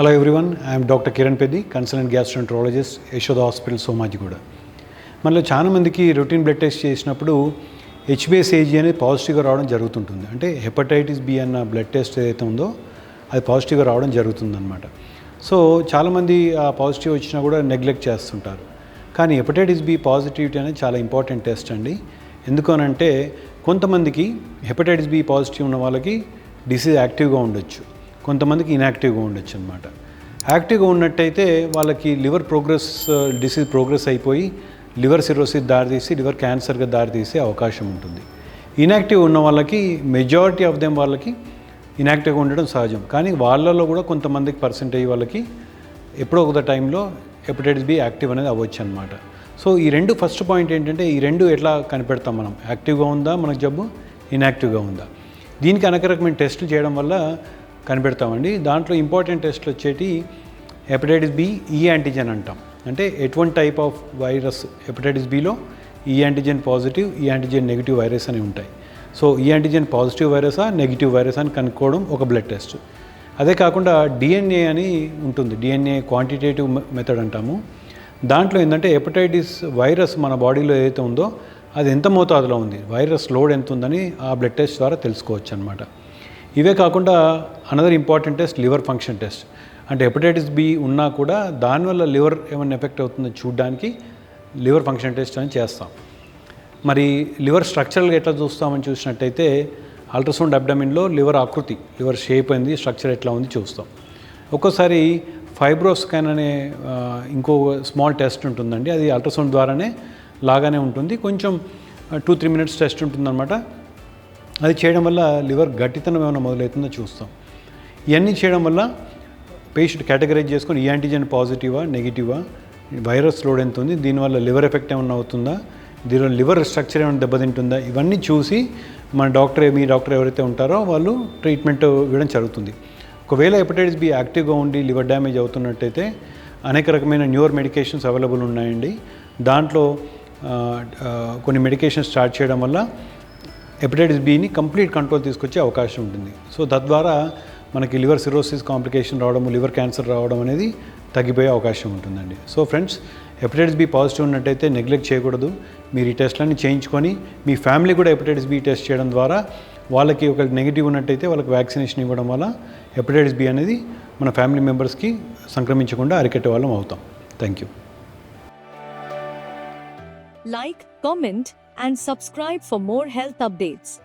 Hello everyone I'm doctor Kiran Peddi consultant gastroenterologist Yashoda hospital Somajiguda మనలో చాలామందికి routine blood test చేసినప్పుడు హెచ్బిఎస్ఏజీ అనేది పాజిటివ్గా రావడం జరుగుతుంటుంది. అంటే హెపటైటిస్ బి అన్న బ్లడ్ టెస్ట్ ఏదైతే ఉందో అది పాజిటివ్గా రావడం జరుగుతుందన్నమాట. సో చాలామంది ఆ పాజిటివ్ వచ్చినా కూడా నెగ్లెక్ట్ చేస్తుంటారు. కానీ హెపటైటిస్ బి పాజిటివిటీ అనేది చాలా ఇంపార్టెంట్ టెస్ట్ అండి. ఎందుకనంటే కొంతమందికి హెపటైటిస్ బి పాజిటివ్ ఉన్న వాళ్ళకి డిసీజ్ యాక్టివ్గా ఉండొచ్చు. కొంతమందికి ఇన్యాక్టివ్గా ఉండొచ్చు అనమాట యాక్టివ్గా ఉన్నట్టయితే వాళ్ళకి లివర్ ప్రోగ్రెస్ డిసీజ్ ప్రోగ్రెస్ అయిపోయి లివర్ సిరోసిస్ దారితీసి లివర్ క్యాన్సర్గా దారితీసే అవకాశం ఉంటుంది. ఇన్యాక్టివ్ ఉన్న వాళ్ళకి మెజారిటీ ఆఫ్ దెమ్ వాళ్ళకి ఇన్యాక్టివ్గా ఉండడం సహజం. కానీ వాళ్ళలో కూడా కొంతమందికి పర్సెంటేజ్ వాళ్ళకి ఎప్పుడో ఒక టైంలో హెపటైటిస్ బి యాక్టివ్ అనేది అవ్వచ్చు అనమాట సో ఈ రెండు ఫస్ట్ పాయింట్ ఏంటంటే ఈ రెండు ఎట్లా కనిపెడతాం మనం? యాక్టివ్గా ఉందా మనకు జబ్బు? ఇన్యాక్టివ్గా ఉందా? దీనికి అనేక రకమైన టెస్టులు చేయడం వల్ల కనిపెడతామండి. దాంట్లో ఇంపార్టెంట్ టెస్ట్లు వచ్చేటి హెపటైటిస్ బి ఈ యాంటీజెన్ అంటాం. అంటే ఎటువంటి టైప్ ఆఫ్ వైరస్ హెపటైటిస్ బిలో ఈ యాంటీజెన్ పాజిటివ్ ఈ యాంటీజెన్ నెగిటివ్ వైరస్ అని ఉంటాయి. సో ఈ యాంటీజెన్ పాజిటివ్ వైరసా నెగిటివ్ వైరస్ అని కనుక్కోవడం ఒక బ్లడ్ టెస్ట్. అదే కాకుండా డిఎన్ఏ అని ఉంటుంది. డిఎన్ఏ క్వాంటిటేటివ్ మెథడ్ అంటాము. దాంట్లో ఏంటంటే హెపటైటిస్ వైరస్ మన బాడీలో ఏదైతే ఉందో అది ఎంత మోతాదులో ఉంది వైరస్ లోడ్ ఎంత ఉందని ఆ బ్లడ్ టెస్ట్ ద్వారా తెలుసుకోవచ్చు అనమాట ఇవే కాకుండా another important test liver function test అంటే హెపటైటిస్ బి ఉన్నా కూడా దానివల్ల లివర్ ఏమైనా ఎఫెక్ట్ అవుతుందో చూడడానికి లివర్ ఫంక్షన్ టెస్ట్ అని చేస్తాం. మరి లివర్ స్ట్రక్చరల్గా ఎట్లా చూస్తామని చూసినట్టయితే అల్ట్రాసౌండ్ అబ్డమిన్లో లివర్ ఆకృతి లివర్ షేప్ అయింది స్ట్రక్చర్ ఎట్లా ఉంది చూస్తాం. ఒక్కోసారి ఫైబ్రోస్కాన్ అనే ఇంకో స్మాల్ టెస్ట్ ఉంటుందండి. అది అల్ట్రాసౌండ్ ద్వారానే లాగానే ఉంటుంది. కొంచెం టూ త్రీ మినిట్స్ టెస్ట్ ఉంటుందన్నమాట. అది చేయడం వల్ల లివర్ గట్టితనం ఏమైనా మొదలవుతుందో చూస్తాం. ఇవన్నీ చేయడం వల్ల పేషెంట్ కేటగరైజ్ చేసుకొని ఈ యాంటీజెన్ పాజిటివా నెగిటివా వైరస్ లోడ్ ఎంత ఉంది దీనివల్ల లివర్ ఎఫెక్ట్ ఏమైనా అవుతుందా దీనివల్ల లివర్ స్ట్రక్చర్ ఏమైనా దెబ్బతింటుందా ఇవన్నీ చూసి మన డాక్టర్ మీ డాక్టర్ ఎవరైతే ఉంటారో వాళ్ళు ట్రీట్మెంట్ ఇవ్వడం జరుగుతుంది. ఒకవేళ హెపటైటిస్ బి యాక్టివ్గా ఉండి లివర్ డ్యామేజ్ అవుతున్నట్టయితే అనేక రకమైన న్యూర్ మెడికేషన్స్ అవైలబుల్ ఉన్నాయండి. దాంట్లో కొన్ని మెడికేషన్స్ స్టార్ట్ చేయడం వల్ల హెపటైటిస్ బిని కంప్లీట్ కంట్రోల్ తీసుకొచ్చే అవకాశం ఉంటుంది. సో తద్వారా మనకి లివర్ సిరోసిస్ కాంప్లికేషన్ రావడం లివర్ క్యాన్సర్ రావడం అనేది తగ్గిపోయే అవకాశం ఉంటుందండి. So friends hepatitis B positive ఉన్నట్టయితే నెగ్లెక్ట్ చేయకూడదు. మీరు ఈ టెస్ట్లన్నీ చేయించుకొని మీ ఫ్యామిలీ కూడా హెపటైటిస్ బి టెస్ట్ చేయడం ద్వారా వాళ్ళకి ఒక నెగిటివ్ ఉన్నట్టయితే వాళ్ళకి వ్యాక్సినేషన్ ఇవ్వడం వల్ల హెపటైటిస్ బి అనేది మన ఫ్యామిలీ మెంబర్స్కి సంక్రమించకుండా అరికట్టే వాళ్ళం అవుతాం. Thank you like comment and subscribe for more health updates.